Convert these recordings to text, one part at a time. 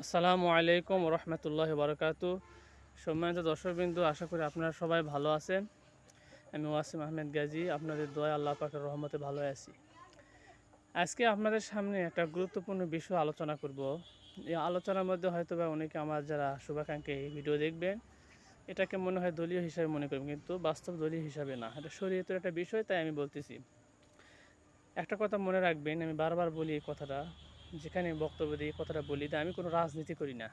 আসসালামু আলাইকুম রহমতুল্লাহ বারকাতু। সম্মানিত দর্শকবৃন্দু, আশা করি আপনারা সবাই ভালো আছেন। আমি ওয়াসিম আহমেদ গাজী, আপনাদের দয়া আল্লাহ পাকের রহমতে ভালো আছি। আজকে আপনাদের সামনে একটা গুরুত্বপূর্ণ বিষয় আলোচনা করব। এই আলোচনার মধ্যে হয়তো বা অনেকে আমার যারা শুভাকাঙ্ক্ষী এই ভিডিও দেখবেন, এটাকে মনে হয় দলীয় হিসাবে মনে করবেন, কিন্তু বাস্তব দলীয় হিসাবে না। এটা শরীয়তের একটা বিষয়, তাই আমি বলতেছি। একটা কথা মনে রাখবেন, আমি বারবার বলি এই কথাটা যেখানে বক্তব্য দিই কথাটা বলি যে আমি কোনো রাজনীতি করি না।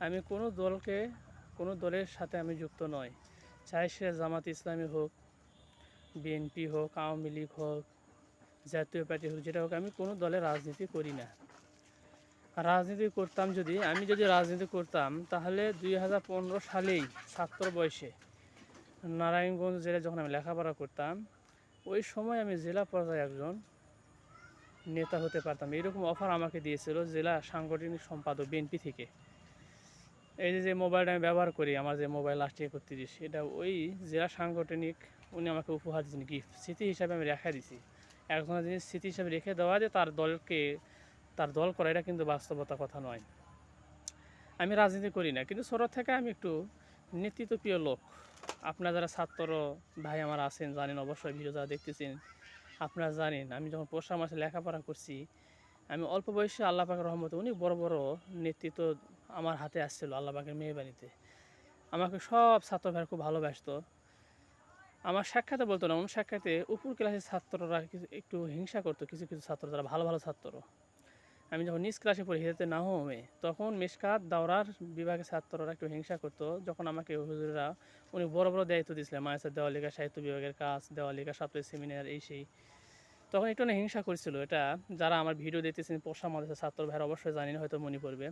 আমি কোনো দলকে, কোনো দলের সাথে আমি যুক্ত নয় চাই সে জামাত ইসলামী হোক, বিএনপি হোক, আওয়ামী লীগ হোক, জাতীয় পার্টি হোক, যেটা হোক, আমি কোনো দলে রাজনীতি করি না। রাজনীতি করতাম যদি, আমি যদি রাজনীতি করতাম, তাহলে দুই হাজার পনেরো সালেই ছাত্র বয়সে নারায়ণগঞ্জ জেলায় যখন আমি লেখাপড়া করতাম, ওই সময় আমি জেলা পর্যায়ে একজন নেতা হতে পারতাম। এরকম অফার আমাকে দিয়েছিল জেলা সাংগঠনিক সম্পাদক বিএনপি থেকে। এই যে যে মোবাইলটা আমি ব্যবহার করি, আমার যে মোবাইল লাস্ট একত্রিশ, এটা ওই জেলা সাংগঠনিক উনি আমাকে উপহার দিয়েছেন গিফট স্মৃতি হিসাবে আমি রেখে দিছি একজনের জিনিস স্মৃতি হিসাবে রেখে দেওয়া যে তার দলকে, তার দল করা, এটা কিন্তু বাস্তবতা কথা নয়। আমি রাজনীতি করি না, কিন্তু ছোটো থেকে আমি একটু নেতৃত্বপ্রিয় লোক। আপনারা যারা ছাত্র ভাই আমার আছেন, জানেন, অবশ্যই ভিডিও যারা দেখতেছেন আপনারা জানেন, আমি যখন পোষা মাসে লেখাপড়া করছি, আমি অল্প বয়সে আল্লাপাকের রহমতে অনেক বড় বড় নেতৃত্ব আমার হাতে আসছিল আল্লাপাকের মেহবানিতে আমাকে সব ছাত্র ভাইয়ের খুব ভালোবাসত। আমার সাক্ষাতে বলতো না অন্য সাক্ষাতে উপর ক্লাসের ছাত্ররা একটু হিংসা করতো, কিছু কিছু ছাত্র, যারা ভালো ভালো ছাত্র। আমি যখন নিজ ক্লাসে পড়ি হিরাতে না হোমে তখন মেশকাত দাওরার বিভাগের ছাত্ররা একটু হিংসা করতো। যখন আমাকে হুজুররা, উনি বড় বড় দায়িত্ব দিয়েছিলেন মায়ের দেওয়ালিকা, সাহিত্য বিভাগের কাজ, দেওয়ালিকা সাপ্তাহিক সেমিনার, এই সেই। তখন একটু না হিংসা করছিল। এটা যারা আমার ভিডিও দেখতেছেন, পোষা মাদ্রাসা ছাত্র ভাইয়ের অবশ্যই জানি না হয়তো মনে পড়বে।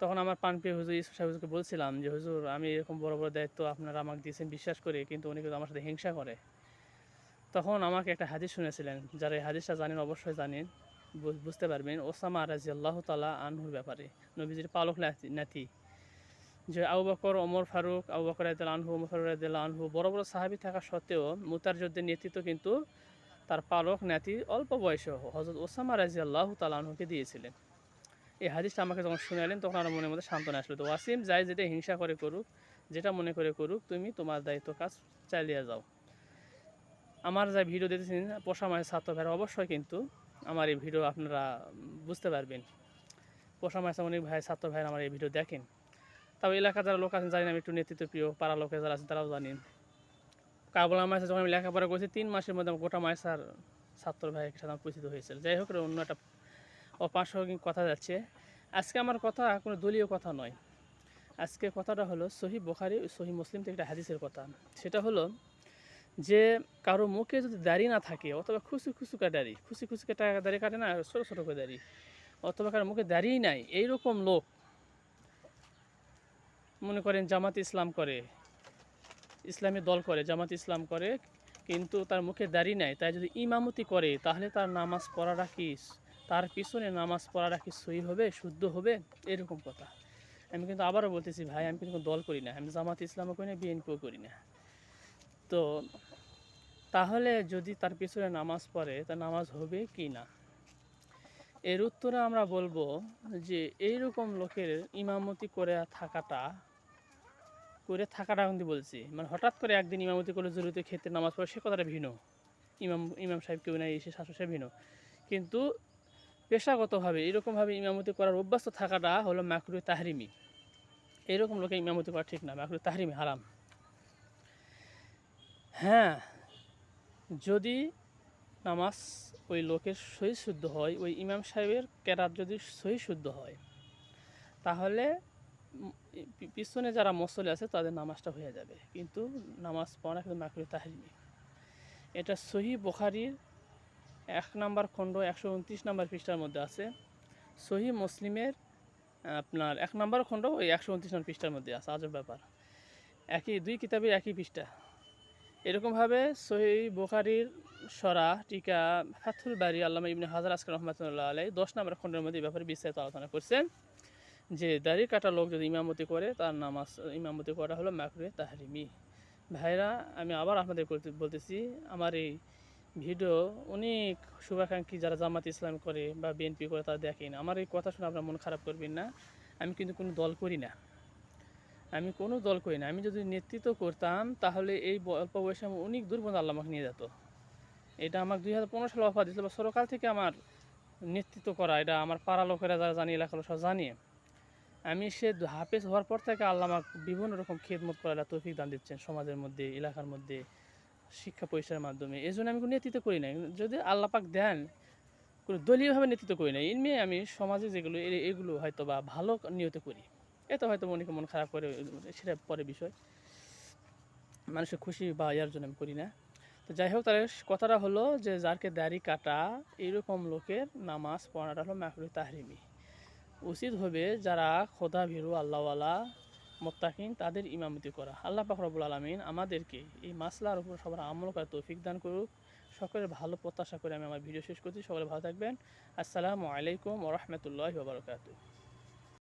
তখন আমার পানপ্রিয় হুজুর ইসু সাহেব হুজুরকে বলছিলাম যে, হুজুর, আমি এরকম বড় বড় দায়িত্ব আপনারা আমাকে দিয়েছেন, বিশ্বাস করে, কিন্তু উনি কিন্তু আমার সাথে হিংসা করে। তখন আমাকে একটা হাদিস শুনেছিলেন, যারা এই হাদিসটা জানেন অবশ্যই জানেন। বুঝতে পারবেন, ওসামা রাজি আল্লাহ তালা আনহুর ব্যাপারে। নবীজির পালক নাতি- যে আবু বকর, ওমর ফারুক, আবু বকর রাদিয়াল আনহু, ওমর ফারুক রাদিয়াল আনহু, বড় বড় সাহাবি থাকা সত্ত্বেও মুতার যুদ্ধের নেতৃত্ব কিন্তু তার পালক নাতি অল্প বয়সে হজরত ওসামা রাজি আল্লাহ তালা আনহুকে দিয়েছিলেন। এই হাদিসটা আমাকে যখন শুনালেন, তখন আমার মনের মধ্যে সান্ত্বনা আসলো। তো ওয়াসিম, যাই যেটা হিংসা করে করুক, যেটা মনে করে করুক, তুমি তোমার দায়িত্ব কাজ চালিয়ে যাও। আমার যা ভিডিও দিতেছেন পোষা মায়ের ছাত্র ভাইরা, অবশ্যই কিন্তু আমার এই ভিডিও আপনারা বুঝতে পারবেন। পোষা মায়ের অনেক ভাই, ছাত্র ভাইয়ের আমার এই ভিডিও দেখেন। তবে এলাকা যারা লোক আছেন, জানি আমি একটু নেতৃত্ব প্রিয় পাড়া লোকে যারা আছেন তারাও জানেন। কাবুলা মায়ের যখন আমি লেখাপড়া করেছি, তিন মাসের মধ্যে গোটা মায়ের ছাত্র ভাইয়ের সাথে আমার পরিচিত হয়েছিল। যাই হোক অন্য একটা অপ্রাসঙ্গিক কথা যাচ্ছে। আজকে আমার কথা কোনো দলীয় কথা নয়। আজকে কথাটা হলো সহি বোখারি সহি মুসলিম থেকে একটা হাদিসের কথা। সেটা হলো যে কারও মুখে যদি দাড়ি না থাকে, অথবা খুশি খুশুকা দাড়ি খুশি খুশুকা টাকা দাড়ি কাটে না, ছোটো ছোটো করে দাড়ি, অথবা কারও মুখে দাড়িই নাই, এইরকম লোক, মনে করেন জামাত ইসলাম করে, ইসলামী দল করে, জামাত ইসলাম করে, কিন্তু তার মুখে দাড়ি নাই, তাই যদি ইমামতি করে, তাহলে তার নামাজ পড়াটা কি তার পিছনে নামাজ পড়াটা কি সই হবে, শুদ্ধ হবে? এরকম কথা। আমি কিন্তু আবারও বলতেছি, ভাই, আমি কিন্তু দল করি না, আমি জামাত ইসলামও করি না, বিএনপিও করি না। তো তাহলে যদি তার পিছনে নামাজ পড়ে তা নামাজ হবে কি না? এর উত্তরে আমরা বলব যে, এইরকম লোকের ইমামতি করে থাকাটা করে থাকাটা কিন্তু বলছি। মানে হঠাৎ করে একদিন ইমামতি করলে জরুরি ক্ষেত্রে নামাজ পড়ে, সে কথাটা ভিন্ন। ইমাম ইমাম সাহেব কেউ নাই এসে শাসক সাহেব ভিন্ন। কিন্তু পেশাগতভাবে এরকমভাবে ইমামতি করার অভ্যস্ত থাকাটা হলো মাকরু তাহরিমি এরকম লোকে ইমামতি করা ঠিক না। মাকরু তাহরিমি হারাম। হ্যাঁ যদি নামাজ ওই লোকের সহি শুদ্ধ হয়, ওই ইমাম সাহেবের কেরাত যদি সহি শুদ্ধ হয়, তাহলে পিছনে যারা মসলে আছে, তাদের নামাজটা হয়ে যাবে। কিন্তু নামাজ পড়া কিন্তু মাকরু তাহরিমি এটা সহি বোখারির এক নাম্বার খণ্ড, একশো উনত্রিশ নাম্বার পৃষ্ঠার মধ্যে আছে। সহি মুসলিমের, আপনার এক নাম্বার খণ্ড ওই একশো উনত্রিশ নম্বর পৃষ্ঠার মধ্যে আছে। আজব ব্যাপার। একই, দুই কিতাবের একই পৃষ্ঠা। এরকমভাবে সহি বোখারির সরা টিকা ফাথুল বাড়ি আল্লামা ইবনে হাজার আজকাল রহমতুল্লাহ আলাই দশ নম্বর খণ্ডের মধ্যে এই ব্যাপারে বিস্তারিত আলোচনা করছেন যে দাড়ি কাটা লোক যদি ইমামতি করে, তার নামাজ ইমামতি করা হলো মাকরুয়ে তাহরিমি। ভাইরা, আমি আবার আপনাদের বলতেছি, আমার এই ভিডিও অনেক শুভাকাঙ্ক্ষী যারা জামাত ইসলাম করে বা বিএনপি করে তারা দেখেন। আমার এই কথা শুনে আপনার মন খারাপ করবেন না। আমি কিন্তু কোনো দল করি না। আমি কোনো দল করি না। আমি যদি নেতৃত্ব করতাম, তাহলে এই অল্প বয়সে আমি অনেক দূর পর্যন্ত আল্লাহ আমাকে নিয়ে যেত। এটা আমার দুই হাজার পনেরো সালে অফার দিয়েছিল, বা সরকার থেকে আমার নেতৃত্ব করা, এটা আমার পাড়া লোকেরা যারা জানি, এলাকার লোক সব জানিয়ে আমি সে হাফেজ হওয়ার পর থেকে আল্লাহ আমাকে বিভিন্ন রকম খেদমত করার তৌফিক দান দিচ্ছেন সমাজের মধ্যে, এলাকার মধ্যে, শিক্ষা পরিসরের মাধ্যমে। এই জন্য আমি কোনো নেতৃত্ব করি না যদি আল্লাহ পাক দেন, কোনো দলীয়ভাবে নেতৃত্ব করি না এমনি আমি সমাজে যেগুলো এগুলো হয়তো বা ভালো নিয়ত করি। এতে হয়তো অনেকে মন খারাপ করে, সেটা পরে বিষয়। মানুষের খুশি বা ইয়ার জন্য আমি করি না। তো যাই হোক, তাহলে কথাটা হলো যে, যারকে দাড়ি কাটা, এরকম লোকের নামাজ পড়াটা হলো মাকরু তাহরিমি। উচিত হবে যারা খোদা ভিরু, আল্লাহওয়ালা, মোত্তাকিন, তাদের ইমামতি করা। আল্লাহ পাকরবুল আলমিন আমাদেরকে এই মাসলার উপর সবার আমল করার তৌফিক দান করুক। সকলের ভালো প্রত্যাশা করে আমি আমার ভিডিও শেষ করছি। সকলে ভালো থাকবেন। আসসালামু আলাইকুম ওরহমতুল্লাহ বারকাতু